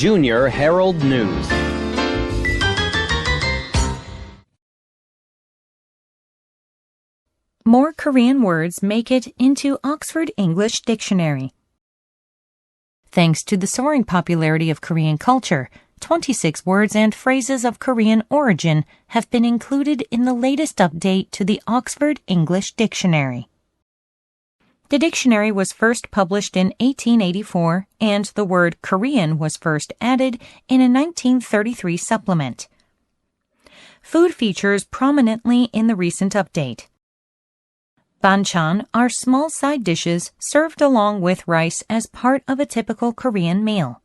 Junior Herald News. More Korean words make it into Oxford English Dictionary. Thanks to the soaring popularity of Korean culture, 26 words and phrases of Korean origin have been included in the latest update to the Oxford English Dictionary. The dictionary was first published in 1884, and the word Korean was first added in a 1933 supplement. Food features prominently in the recent update. Banchan are small side dishes served along with rice as part of a typical Korean meal.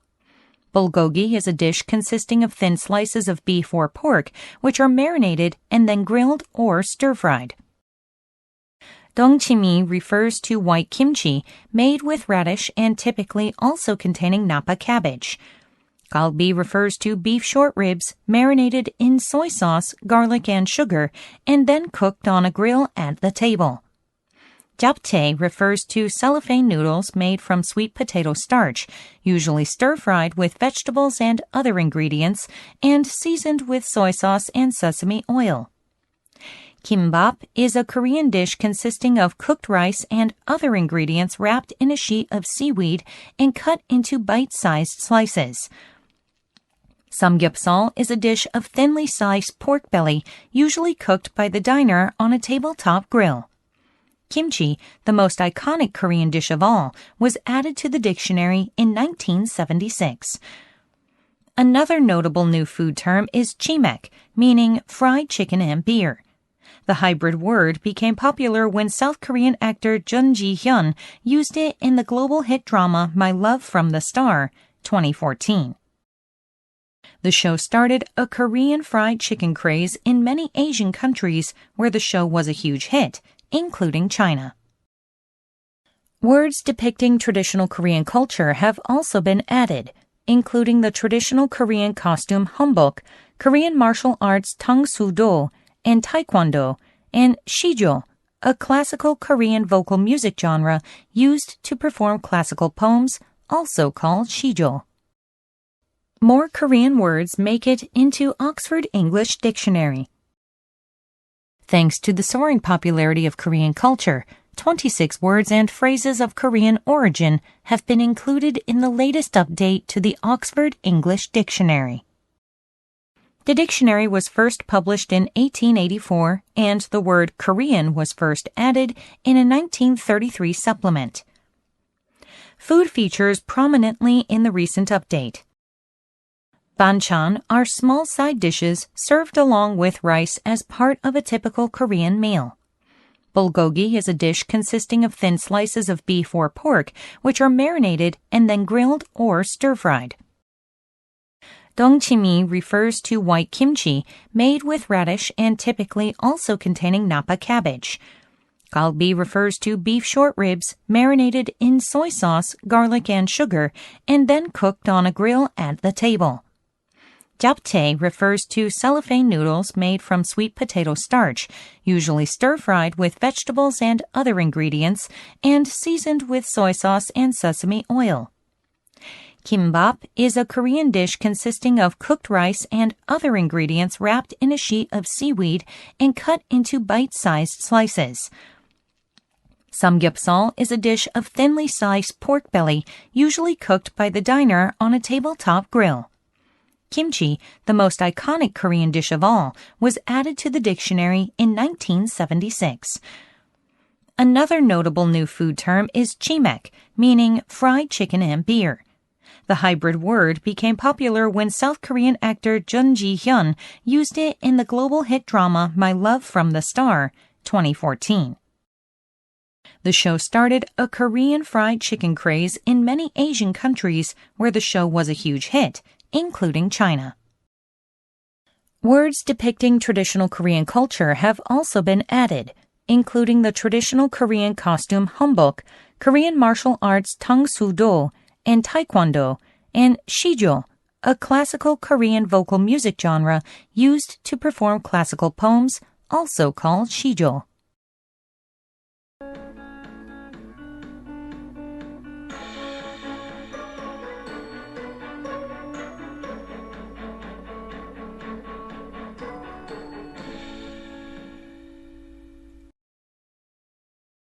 Bulgogi is a dish consisting of thin slices of beef or pork, which are marinated and then grilled or stir-fried. Dongchimi refers to white kimchi made with radish and typically also containing napa cabbage. Galbi refers to beef short ribs marinated in soy sauce, garlic, and sugar, and then cooked on a grill at the table. Japchae refers to cellophane noodles made from sweet potato starch, usually stir-fried with vegetables and other ingredients, and seasoned with soy sauce and sesame oil. Kimbap is a Korean dish consisting of cooked rice and other ingredients wrapped in a sheet of seaweed and cut into bite-sized slices. Samgyeopsal is a dish of thinly sliced pork belly, usually cooked by the diner on a tabletop grill. Kimchi, the most iconic Korean dish of all, was added to the dictionary in 1976. Another notable new food term is chimek, meaning fried chicken and beer. The hybrid word became popular when South Korean actor Jun Ji-hyun used it in the global hit drama My Love from the Star, 2014. The show started a Korean fried chicken craze in many Asian countries where the show was a huge hit, including China. Words depicting traditional Korean culture have also been added, including the traditional Korean costume hanbok, Korean martial arts Tang Soo Do, and Taekwondo, and Shijo, a classical Korean vocal music genre used to perform classical poems, also called Shijo. More Korean words make it into Oxford English Dictionary. Thanks to the soaring popularity of Korean culture, 26 words and phrases of Korean origin have been included in the latest update to the Oxford English Dictionary. The dictionary was first published in 1884, and the word Korean was first added in a 1933 supplement. Food features prominently in the recent update. Banchan are small side dishes served along with rice as part of a typical Korean meal. Bulgogi is a dish consisting of thin slices of beef or pork, which are marinated and then grilled or stir-fried. Dongchimi refers to white kimchi made with radish and typically also containing napa cabbage. Galbi refers to beef short ribs marinated in soy sauce, garlic, and sugar, and then cooked on a grill at the table. Japchae refers to cellophane noodles made from sweet potato starch, usually stir-fried with vegetables and other ingredients, and seasoned with soy sauce and sesame oil. Kimbap is a Korean dish consisting of cooked rice and other ingredients wrapped in a sheet of seaweed and cut into bite-sized slices. Samgyeopsal is a dish of thinly sliced pork belly, usually cooked by the diner on a tabletop grill. Kimchi, the most iconic Korean dish of all, was added to the dictionary in 1976. Another notable new food term is chimek, meaning fried chicken and beer. The hybrid word became popular when South Korean actor Jun Ji-hyun used it in the global hit drama My Love from the Star, 2014. The show started a Korean fried chicken craze in many Asian countries where the show was a huge hit, including China. Words depicting traditional Korean culture have also been added, including the traditional Korean costume hanbok, Korean martial arts Tang Soo Do, and Taekwondo, and Shijo, a classical Korean vocal music genre used to perform classical poems, also called Shijo.